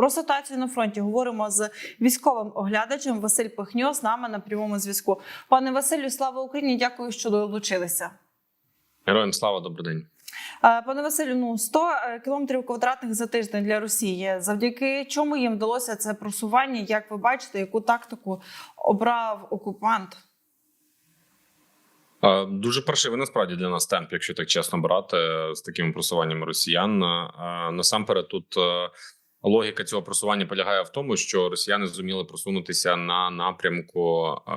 Про ситуацію на фронті говоримо з військовим оглядачем Василь Пихньо з нами на прямому зв'язку. Пане Василю, слава Україні! Дякую, що долучилися. Героям слава, добрий день. Е, Пане Василю, ну 100 кілометрів квадратних за тиждень для Росії. Завдяки чому їм вдалося це просування? Як ви бачите, яку тактику обрав окупант? Е, Дуже паршивий насправді для нас темп, якщо так чесно брати е, з такими просуваннями росіян. Е, Насамперед, тут е, логіка цього просування полягає в тому, що росіяни зуміли просунутися на напрямку е,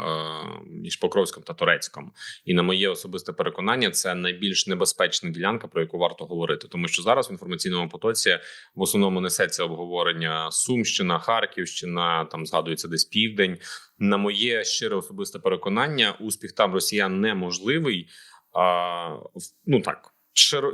між Покровськом та Турецьком. І на моє особисте переконання, це найбільш небезпечна ділянка, про яку варто говорити, тому що зараз в інформаційному потоці в основному несеться обговорення Сумщина, Харківщина, там згадується десь південь. На моє щире особисте переконання, успіх там росіян неможливий. А, ну так.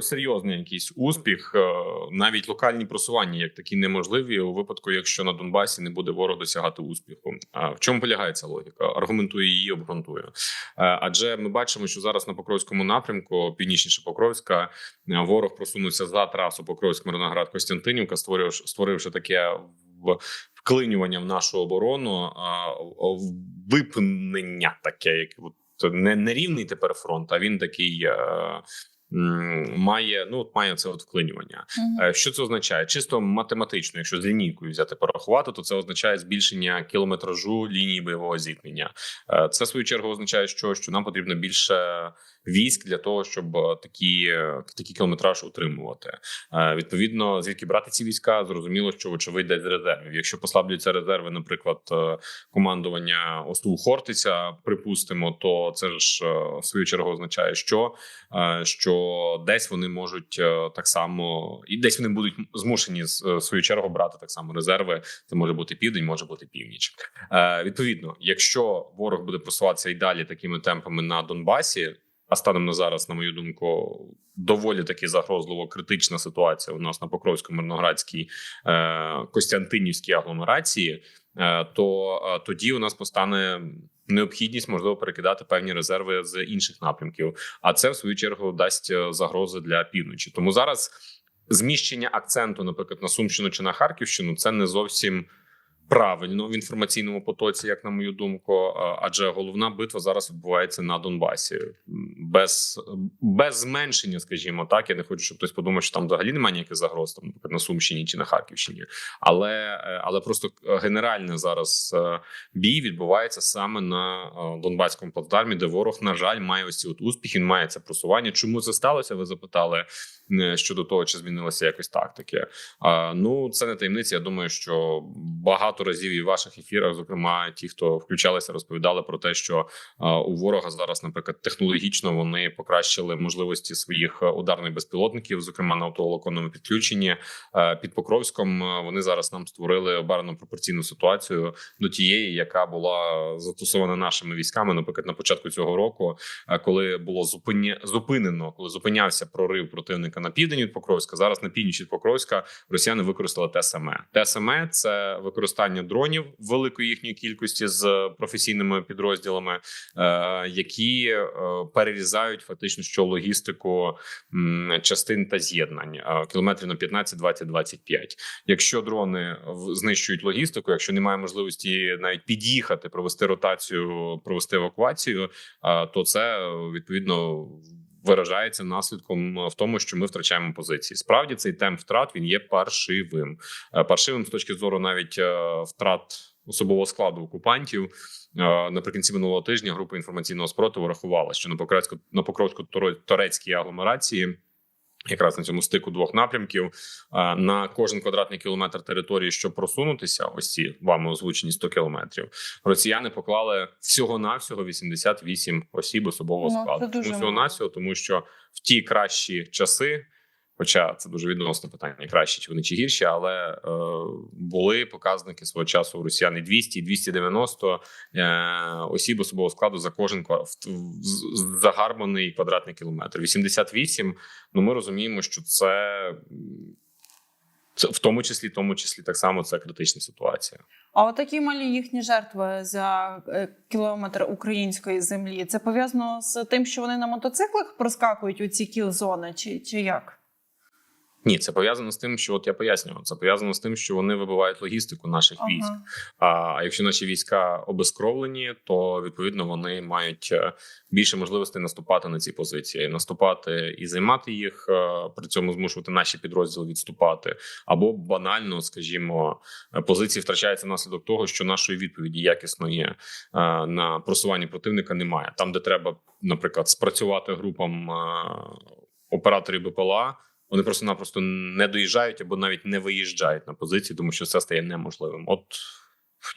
Серйозний якийсь успіх, е, навіть локальні просування як такі неможливі у випадку, якщо на Донбасі не буде ворог досягати успіху. А в чому полягає ця логіка? Аргументую її, обґрунтую. Е, Адже ми бачимо, що зараз на Покровському напрямку, північніше Покровська, е, ворог просунувся за трасу Покровськ Мирноград Костянтинівка, створивши, створивши таке вклинювання в нашу оборону, випнення таке, як от не, не рівний тепер фронт, а він такий. Має ну от має це от вклинювання. Е, Що це означає? Чисто математично, якщо з лінійкою взяти порахувати, то це означає збільшення кілометражу лінії бойового зіткнення. Е, Це в свою чергу означає, що, що нам потрібно більше військ для того, щоб е, такі, такий кілометраж утримувати. Відповідно, звідки брати ці війська, зрозуміло, що вочевидь десь з резервів. Якщо послаблюються резерви, наприклад, командування ОСУ Хортиця, припустимо, то це ж в свою чергу означає, що, е, що десь вони можуть е, так само, і десь вони будуть змушені е, в свою чергу брати так само резерви. Це може бути південь, може бути північ. Е, Відповідно, якщо ворог буде просуватися і далі такими темпами на Донбасі. А станом на зараз, на мою думку, доволі таки загрозливо критична ситуація у нас на Покровському Мирноградській е, Костянтинівській агломерації. Е, то е, тоді у нас постане необхідність можливо перекидати певні резерви з інших напрямків. А це в свою чергу дасть е, загрози для півночі. Тому зараз зміщення акценту, наприклад, на Сумщину чи на Харківщину, це не зовсім. Правильно в інформаційному потоці, як на мою думку, адже головна битва зараз відбувається на Донбасі без, без зменшення, скажімо так. Я не хочу, щоб хтось подумав, що там взагалі немає ніяких загроз, там наприклад, на Сумщині чи на Харківщині, але, е, але просто генеральний зараз е, бій відбувається саме на е, Донбаському плацдармі, де ворог, на жаль, має ось ці от успіхи, він має це просування. Чому це сталося? Ви запитали е, щодо того, чи змінилася якось тактики. Ну це не таємниця. Я думаю, що багато разів і в ваших ефірах, зокрема, ті, хто включалися, розповідали про те, що у ворога зараз, наприклад, технологічно вони покращили можливості своїх е, ударних безпілотників, зокрема на автоволоконному підключенні Е, під Покровськом. е, Вони зараз нам створили оберено пропорційну ситуацію до тієї, яка була застосована нашими військами, наприклад, на початку цього року, коли було зупинено, коли зупинявся прорив противника на південь від Покровська. Зараз на північ від Покровська росіяни використали те саме. Те саме це використання дронів великої їхньої кількості з професійними підрозділами, е, які е, перерізають фактично що логістику частин та з'єднань е, кілометрів на 15, 20, 25. Якщо дрони знищують логістику, якщо немає можливості навіть під'їхати, провести ротацію, провести евакуацію, то це відповідно. Виражається наслідком в тому, що ми втрачаємо позиції. Справді цей темп втрат він є паршивим. Е, Паршивим з точки зору навіть е, втрат особового складу окупантів. Е, Наприкінці минулого тижня група інформаційного спротиву рахувала, що на Покровську на Покровсько-Турецькій агломерації. Якраз на цьому стику двох напрямків е, на кожен квадратний кілометр території, щоб просунутися, ось ці вами озвучені 100 кілометрів. Росіяни поклали всього навсього 88 осіб особового Ну, складу. Ну, всього навсього, тому що в ті кращі часи Хоча це дуже відносне питання, краще чи вони чи гірші, але е, були показники свого часу у росіян і 200, і 290 е, осіб особового складу за кожен загарбаний квадратний кілометр. 88, Ну ми розуміємо, що це, це в тому числі, тому числі так само це критична ситуація. А от такі малі їхні жертви за е, кілометр української землі. Це пов'язано з тим, що вони на мотоциклах проскакують у ці кіл-зони, чи, чи як? Ні, це пов'язано з тим, що от я пояснював. Це пов'язано з тим, що вони вибивають логістику наших військ. Ага. А якщо наші війська обескровлені, то відповідно вони мають е, більше можливостей наступати на ці позиції, наступати і займати їх, е, при цьому змушувати наші підрозділи відступати, або банально, скажімо, позиції втрачаються внаслідок того, що нашої відповіді якісної е, на просування противника немає. Там, де треба, наприклад, спрацювати групам операторів БПЛА. Вони просто-напросто не доїжджають або навіть не виїжджають на позиції, тому що це стає неможливим. От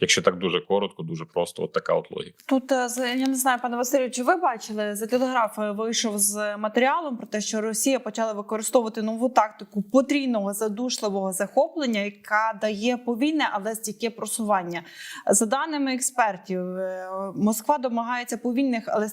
якщо так дуже коротко, дуже просто, от така от логіка. Тут е, я не знаю, пане Василю, чи ви бачили за телеграф е, вийшов з матеріалом про те, що Росія почала використовувати нову тактику потрійного задушливого захоплення, яка дає повільне, але стійке просування. За даними експертів, е, Москва домагається повільних, але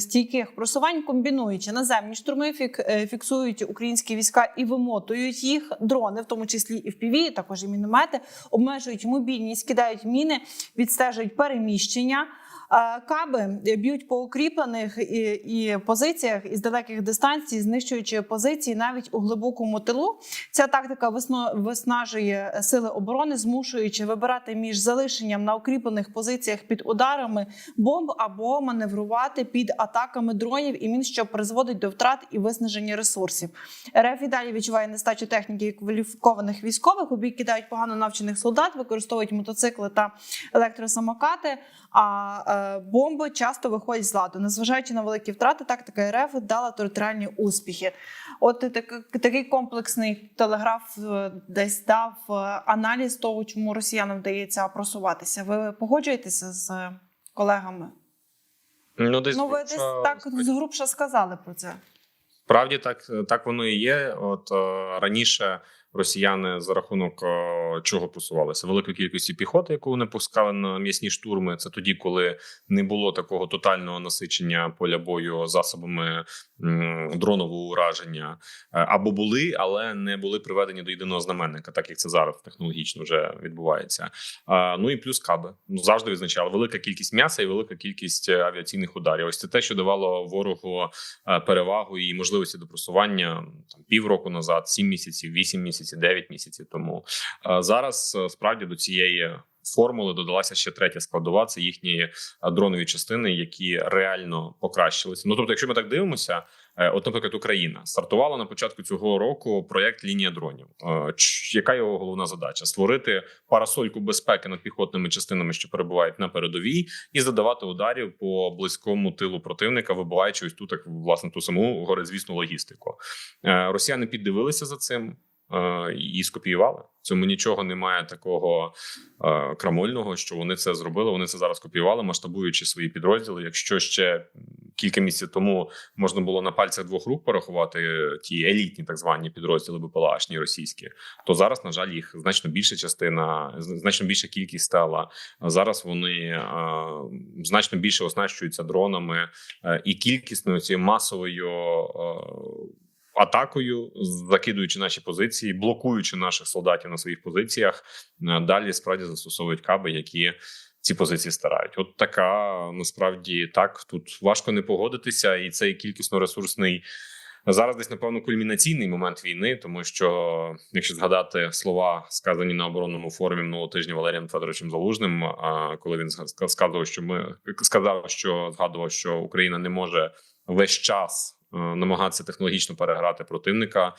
стійких просувань, комбінуючи наземні штурми, фік- фіксують українські війська і вимотують їх. Дрони, в тому числі і в ПІВІ, також і міномети, обмежують мобільність, кидають міни, відстежують переміщення. Е, Каби б'ють по укріплених і, і позиціях із далеких дистанцій, знищуючи позиції навіть у глибокому тилу. Ця тактика висно, виснажує сили оборони, змушуючи вибирати між залишенням на укріплених позиціях під ударами бомб або маневрувати під атаками дронів і мін, що призводить до втрат і виснаження ресурсів. РФ і далі відчуває нестачу техніки кваліфікованих військових. У бій кидають погано навчених солдат, використовують мотоцикли та електросамокати. А е, бомби часто виходять з ладу. Незважаючи на великі втрати, тактика РФ дала територіальні успіхи. От так, такий комплексний телеграф е, десь дав е, аналіз того, чому росіянам вдається просуватися. Ви погоджуєтеся з колегами? Ну, десь, Ну, ви десь так згрубше сказали про це. Справді так, так воно і є. От е, раніше росіяни за рахунок е, чого просувалися? Великої кількості піхоти, яку вони пускали на м'ясні штурми. Це тоді, коли не було такого тотального насичення поля бою засобами дронового ураження, Е, або були, але не були приведені до єдиного знаменника, так як це зараз технологічно вже відбувається. Ну і плюс каби ну завжди відзначали велика кількість м'яса і велика кількість е, авіаційних ударів. Ось це те, що давало ворогу е, перевагу і можливості до просування там півроку назад, сім місяців, вісім місяців, дев'ять місяців тому. Е, Зараз е, справді до цієї. Формули додалася ще третя складова. Це їхні е, дронові частини, які реально покращилися. Ну тобто, якщо ми так дивимося, е, от, наприклад, Україна стартувала на початку цього року проєкт лінія дронів. Е, Яка його головна задача? Створити парасольку безпеки над піхотними частинами, що перебувають на передовій, і задавати ударів по близькому тилу противника, вибиваючи ось тут так, власне ту саму горизвісну логістику. Росіяни піддивилися за цим. Е, І скопіювали цьому нічого немає такого е, крамольного, що вони це зробили. Вони це зараз копіювали, масштабуючи свої підрозділи. Якщо ще кілька місяців тому можна було на пальцях двох рук порахувати ті елітні, так звані підрозділи БПЛАшні російські, то зараз, на жаль, їх значно більша частина, значно більша кількість стала. Зараз вони е, значно більше оснащуються дронами і кількісною цією масовою. Атакою закидуючи наші позиції, блокуючи наших солдатів на своїх позиціях, е, далі справді застосовують каби, які ці позиції старають. От така насправді так тут важко не погодитися, і цей кількісно ресурсний зараз десь напевно кульмінаційний момент війни, тому що якщо згадати слова, сказані на оборонному форумі минулого тижня Валерієм Федоровичем Залужним, коли він сказав, що ми сказав, що згадував, що Україна не може весь час. Е, Намагатися технологічно переграти противника. Е,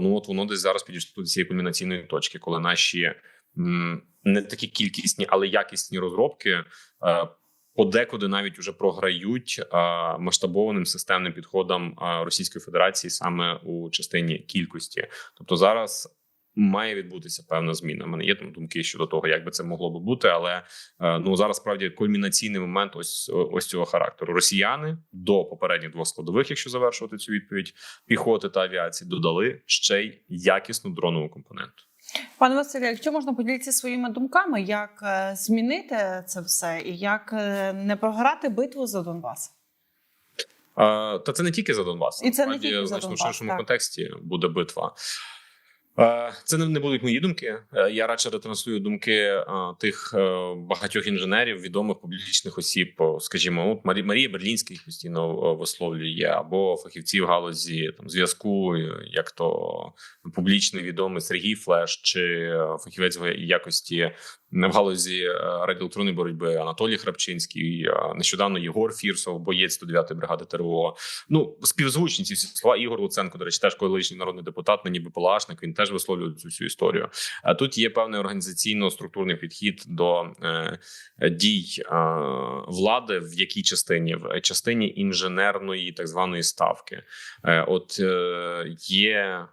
Ну от воно десь зараз підійшло до цієї кульмінаційної точки, коли наші не такі кількісні, але якісні розробки е, подекуди навіть уже програють масштабованим системним підходам Російської Федерації саме у частині кількості. Тобто зараз. Має відбутися певна зміна. У мене є там думки щодо того, як би це могло би бути, але е, ну зараз справді кульмінаційний момент ось ось цього характеру. Росіяни до попередніх двох складових, якщо завершувати цю відповідь, піхоти та авіації додали ще й якісну дронову компоненту. Пане Василю, якщо можна поділитися своїми думками, як е, змінити це все і як е, не програти битву за Донбас? Та це не тільки за Донбас. І це не тільки за значно в Донбас, ширшому контексті буде битва. Е, Це не будуть мої думки. Е, Я радше ретранслюю думки е, тих багатьох інженерів, відомих публічних осіб. Скажімо, от Марі- Марія Берлінський постійно е, висловлює або фахівці в галузі там зв'язку, як то публічний відомий Сергій Флеш, чи фахівець якості в галузі радіоелектронної боротьби Анатолій Храпчинський, нещодавно Єгор Фірсов, боєць 109-ї бригади ТРО. Ну співзвучні ці слова. Ігор Луценко, до речі, теж колишній народний депутат, на ніби Палашник. Він теж висловлює цю всю історію. А тут є певний організаційно-структурний підхід до е, дій е, влади, в якій частині в частині інженерної так званої ставки. Е, от є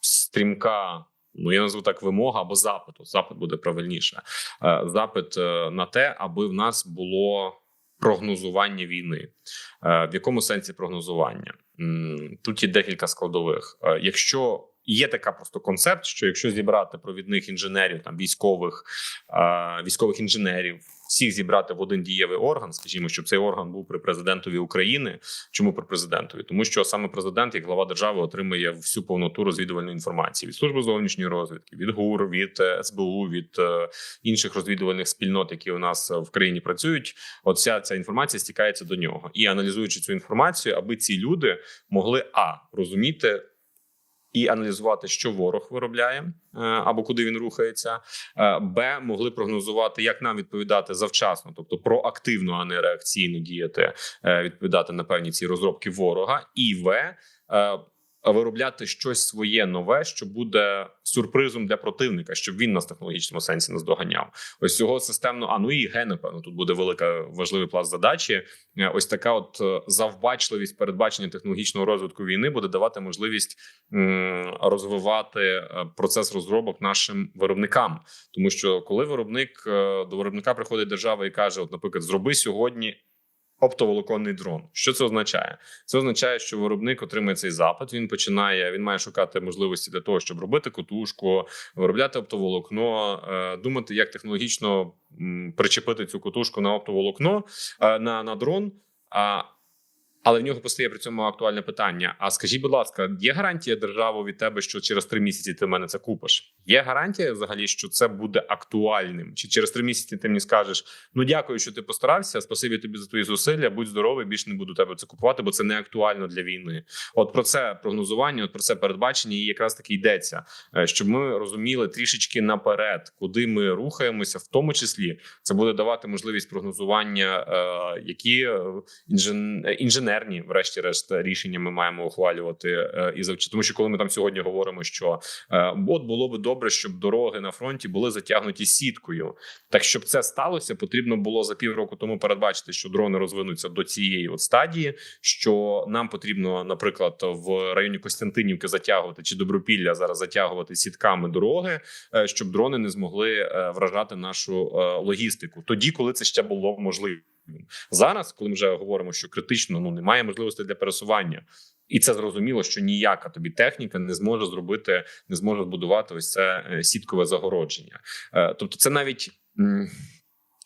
стрімка. Ну, я назву так вимога або запит. От Запит буде правильніше. Запит на те, аби в нас було прогнозування війни. В якому сенсі прогнозування? Тут є декілька складових. Якщо є така просто концепт, що якщо зібрати провідних інженерів, там військових, військових інженерів, всіх зібрати в один дієвий орган, скажімо, щоб цей орган був при президентові України. Чому при президентові? Тому що саме президент, як глава держави, отримує всю повноту розвідувальної інформації від служби зовнішньої розвідки, від ГУР, від е, СБУ, від е, інших розвідувальних спільнот, які у нас е, в країні працюють. От вся ця інформація стікається до нього, і аналізуючи цю інформацію, аби ці люди могли а розуміти. І аналізувати, що ворог виробляє е, або куди він рухається, е, б могли прогнозувати, як нам відповідати завчасно, тобто проактивно, а не реакційно діяти, е, відповідати на певні ці розробки ворога, і в виробляти щось своє нове, що буде сюрпризом для противника, щоб він нас в технологічному сенсі наздоганяв. Ось цього системно. А ну і ге, напевно, тут буде велика важливий пласт задачі. Е, Ось така, от е, завбачливість передбачення технологічного розвитку війни буде давати можливість розвивати е, процес розробок нашим виробникам. Тому що коли виробник до виробника приходить держава і каже: От, наприклад, зроби сьогодні. Оптоволоконний дрон. Що це означає? Це означає, що виробник отримує цей запит. Він починає, він має шукати можливості для того, щоб робити котушку, виробляти оптоволокно, е, думати, як технологічно причепити цю котушку на оптоволокно е, на, на дрон. А але в нього постає при цьому актуальне питання: а скажіть, будь ласка, є гарантія держави від тебе, що через три місяці ти в мене це купиш? Є гарантія взагалі, що це буде актуальним? Чи через три місяці ти мені скажеш: ну дякую, що ти постарався, спасибі тобі за твої зусилля, будь здоровий, більше не буду тебе це купувати, бо це не актуально для війни. От про це прогнозування, от про це передбачення, і якраз таки йдеться, е, щоб ми розуміли трішечки наперед, куди ми рухаємося, в тому числі це буде давати можливість прогнозування, е, які е, інжен... е, інженерні, врешті-решт, рішення ми маємо ухвалювати е, і завчити. Тому що коли ми там сьогодні говоримо, що е, от було би добре, щоб дороги на фронті були затягнуті сіткою. Так щоб це сталося, потрібно було за півроку тому передбачити, що дрони розвинуться до цієї от стадії. Що нам потрібно, наприклад, в районі Костянтинівки затягувати чи Добропілля зараз затягувати сітками дороги, е, щоб дрони не змогли вражати нашу логістику, тоді коли це ще було можливо. Зараз, коли ми вже говоримо, що критично ну немає можливості для пересування, і це зрозуміло, що ніяка тобі техніка не зможе зробити, не зможе збудувати ось це е, сіткове загородження. Е, Тобто, це навіть.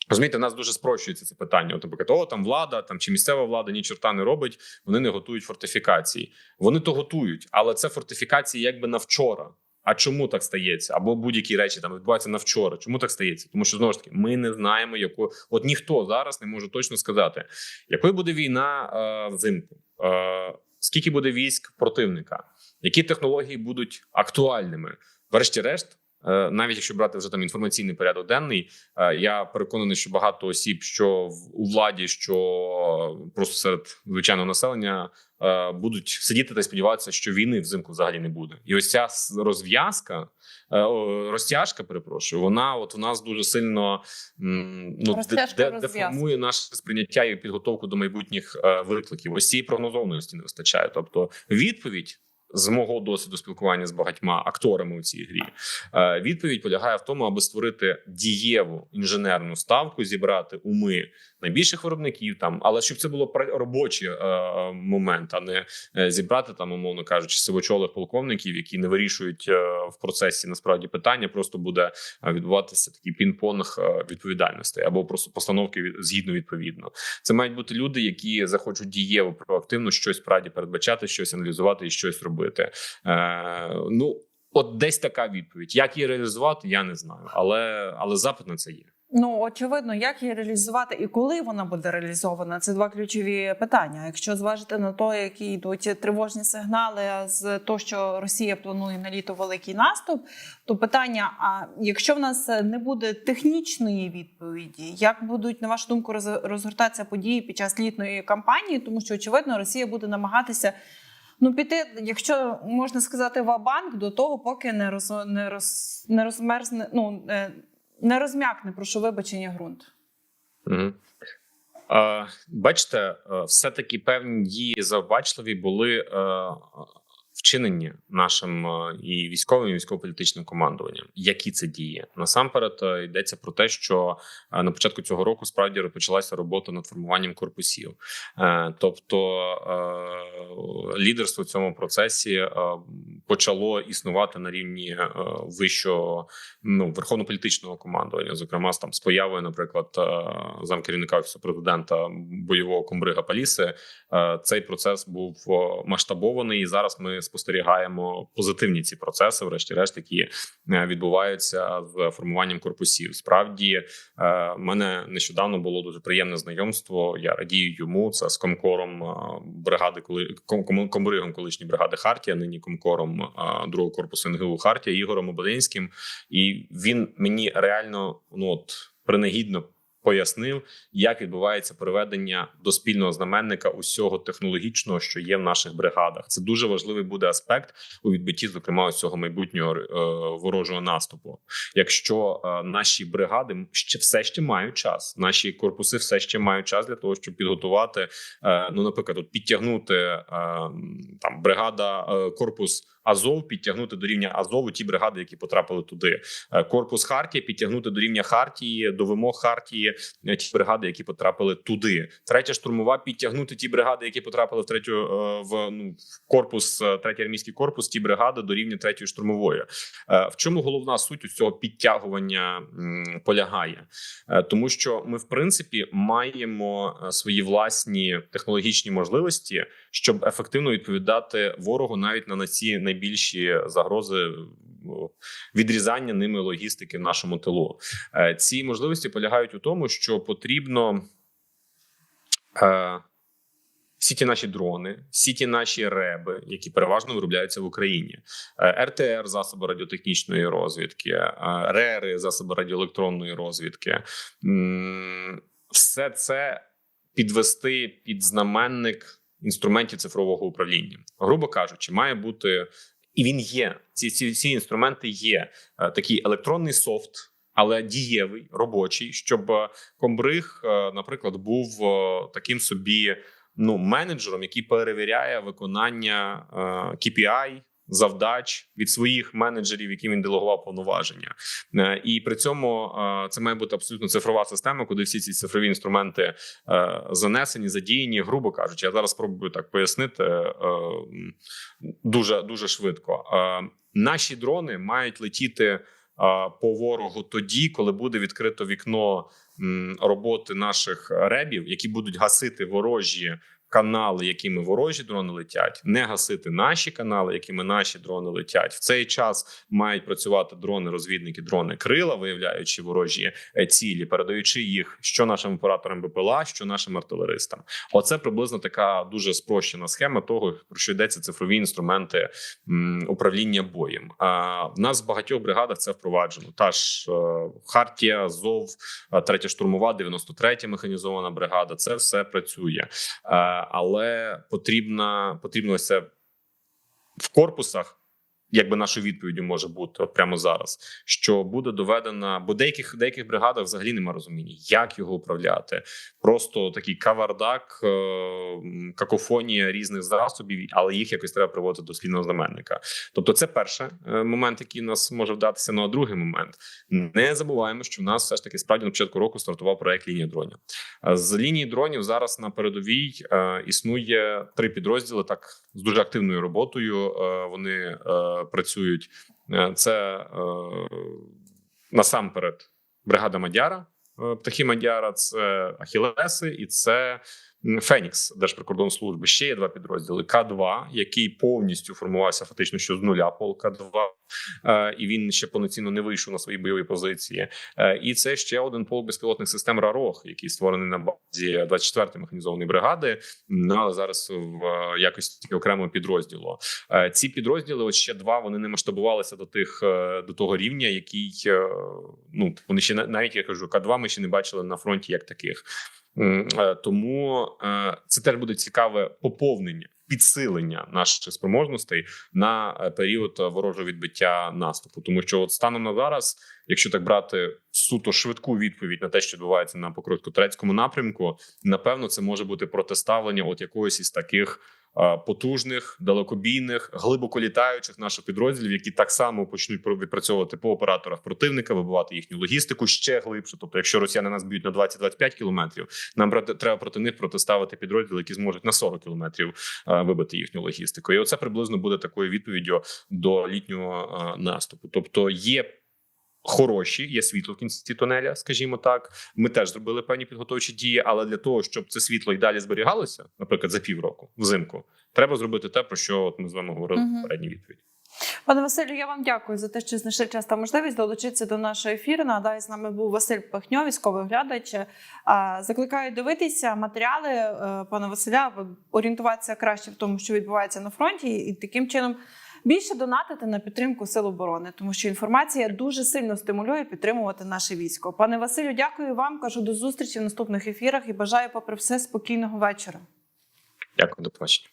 Розумієте, нас дуже спрощується це питання. От, наприклад, о, там влада там чи місцева влада ні чорта не робить, вони не готують фортифікації. Вони то готують, але це фортифікації якби на вчора. А чому так стається? Або будь-які речі там відбуваються на вчора. Чому так стається? Тому що знову ж таки ми не знаємо, яку от ніхто зараз не може точно сказати, якою буде війна е, взимку, е, скільки буде військ противника, які технології будуть актуальними. Врешті-решт, навіть якщо брати вже там інформаційний порядок денний, е, я переконаний, що багато осіб, що у владі, що просто серед звичайного населення, е, будуть сидіти та сподіватися, що війни взимку взагалі не буде. І ось ця розв'язка, е, розтяжка, перепрошую, вона от у нас дуже сильно ну, де, де, деформує наше сприйняття і підготовку до майбутніх е, викликів. Ось цієї прогнозованості не вистачає. Тобто, відповідь. З мого досвіду спілкування з багатьма акторами у цій грі. Е, відповідь полягає в тому, аби створити дієву інженерну ставку, зібрати уми найбільших виробників там, але щоб це було робочий е, момент, а не е, зібрати там, умовно кажучи, сивочолих полковників, які не вирішують е, в процесі насправді питання. Просто буде е, відбуватися такий пінг-понг е, відповідальностей або просто постановки згідно відповідно. Це мають бути люди, які захочуть дієво проактивно щось справді передбачати, щось аналізувати і щось робити. Е, ну От десь така відповідь. Як її реалізувати, я не знаю, але, але запит на це є. Ну очевидно, як її реалізувати і коли вона буде реалізована, це два ключові питання. Якщо зважити на те, які йдуть тривожні сигнали з того, що Росія планує на літо великий наступ, то питання: а якщо в нас не буде технічної відповіді, як будуть на вашу думку роз- розгортатися події під час літної кампанії, тому що очевидно Росія буде намагатися. Ну, піти, якщо можна сказати, ва-банк до того, поки не роз, не роз, не розмерзне, ну е, не розм'якне, прошу вибачення, ґрунт. Угу. Бачите, е, все-таки певні дії завбачливі були е, вчинені нашим е, і військовим, і військово-політичним командуванням. Які це дії? Насамперед е, йдеться про те, що е, на початку цього року справді почалася робота над формуванням корпусів. Тобто лідерство в цьому процесі почало існувати на рівні вищого ну верховно-політичного командування, зокрема там з появою, наприклад, замкерівника офісу президента бойового комбрига Паліси. Цей процес був масштабований, і зараз ми спостерігаємо позитивні ці процеси, врешті-решт, які е, відбуваються з формуванням корпусів. Справді, е, в мене нещодавно було дуже приємне знайомство. Я радію йому. Це з комкором е, бригади, коли ком- ком- комбригом колишньої бригади Хартія, нині комкором другого корпусу НГУ Хартія Ігорем Ободинським. І він мені реально ну от принагідно пояснив, як відбувається приведення до спільного знаменника усього технологічного, що є в наших бригадах. Це дуже важливий буде аспект у відбитті, зокрема, цього майбутнього е, ворожого наступу. Якщо е, наші бригади ще все ще мають час, наші корпуси все ще мають час для того, щоб підготувати. Е, ну, наприклад, от підтягнути там бригада корпус. Азов підтягнути до рівня Азову ті бригади, які потрапили туди. Е, Корпус Хартія підтягнути до рівня Хартії, до вимог Хартії е, ті бригади, які потрапили туди. Третя штурмова підтягнути ті бригади, які потрапили в третю е, в ну корпус, третій армійський корпус, ті бригади до рівня третьої штурмової. В чому головна суть ось цього підтягування полягає? Тому що ми, в принципі, маємо свої власні технологічні можливості, щоб ефективно відповідати ворогу навіть на ці найбільші загрози відрізання ними логістики в нашому тилу. Е, Ці можливості полягають у тому, що потрібно. е, Всі ті наші дрони, всі ті наші реби, які переважно виробляються в Україні, Е, РТР, засоби радіотехнічної розвідки, е, РЕРи, засоби радіоелектронної розвідки, все це підвести під знаменник інструментів цифрового управління. Грубо кажучи, має бути і він є. Ці ці всі інструменти є. Е, Такий електронний софт, але дієвий, робочий, щоб е, комбриг, е, наприклад, був таким собі ну менеджером, який перевіряє виконання KPI, завдач від своїх менеджерів, яким він делегував повноваження. Е, І при цьому е, це має бути абсолютно цифрова система, куди всі ці цифрові інструменти е, занесені, задіяні, грубо кажучи. Я зараз спробую так пояснити дуже дуже швидко. Наші дрони мають летіти по ворогу тоді, коли буде відкрито вікно роботи наших ребів, які будуть гасити ворожі. Канали, якими ворожі дрони летять, не гасити наші канали, якими наші дрони летять. В цей час мають працювати дрони-розвідники, дрони крила, виявляючи ворожі е, цілі, передаючи їх що нашим операторам БПЛА, що нашим артилеристам. Оце приблизно така дуже спрощена схема того, про що йдеться цифрові інструменти управління боєм. А в нас в багатьох бригадах це впроваджено. Та ж е, Хартія, Зов, е, третя штурмова, 93 механізована бригада. Це все працює, але потрібно ось це в корпусах. Якби нашою відповіддю може бути от прямо зараз, що буде доведена, бо деяких деяких бригадах взагалі нема розуміння, як його управляти. Просто такий кавардак, е, какофонія різних засобів, але їх якось треба приводити до спільного знаменника. Тобто, це перший е, момент, який нас може вдатися. Ну а другий момент не забуваємо, що в нас все ж таки справді на початку року стартував проект лінія дронів. Е, З лінії дронів зараз на передовій існує три підрозділи. Так з дуже активною роботою вони працюють. Е, Це е, насамперед бригада Мадяра, е, птахи Мадяра, це Ахілеси, і це Фенікс Держприкордонслужби. Ще є два підрозділи: К2, який повністю формувався фактично що з нуля полка 2 е, і він ще повноцінно не вийшов на свої бойові позиції. Е, І це ще один полк безпілотних систем РАРОГ, який створений на базі 24-ї механізованої бригади, але зараз в е, якості окремого підрозділу. Ці підрозділи, ось ще два, вони не масштабувалися до тих до того рівня, який ну вони ще на- навіть я кажу, К2 ми ще не бачили на фронті як таких. Е, Тому е, це теж буде цікаве поповнення, підсилення наших спроможностей на е, період ворожого відбиття наступу. Тому що, от станом на зараз, якщо так брати суто швидку відповідь на те, що відбувається на покрутку турецькому напрямку, напевно, це може бути протиставлення от якоїсь із таких. Потужних, далекобійних, глибоко літаючих наших підрозділів, які так само почнуть відпрацьовувати по операторах противника, вибивати їхню логістику ще глибше. Тобто, якщо росіяни нас б'ють на 20-25 кілометрів, нам треба проти них протиставити підрозділи, які зможуть на 40 кілометрів вибити їхню логістику. І оце приблизно буде такою відповіддю до літнього наступу. Тобто є. Хороші, є світло в кінці тунеля, скажімо так. Ми теж зробили певні підготовчі дії, але для того, щоб це світло і далі зберігалося, наприклад, за півроку взимку, треба зробити те, про що от ми з вами говорили в попередній відповіді. Пане Василю, я вам дякую за те, що знайшли час та можливість долучитися до нашого ефіру. Нагадаю, з нами був Василь Пахньо, військовий глядач. Закликаю дивитися матеріали е, пана Василя, орієнтуватися краще в тому, що відбувається на фронті, і таким чином більше донатити на підтримку сил оборони, тому що інформація дуже сильно стимулює підтримувати наше військо. Пане Василю, дякую вам. Кажу до зустрічі в наступних ефірах і бажаю, попри все, спокійного вечора. Дякую, до побачення.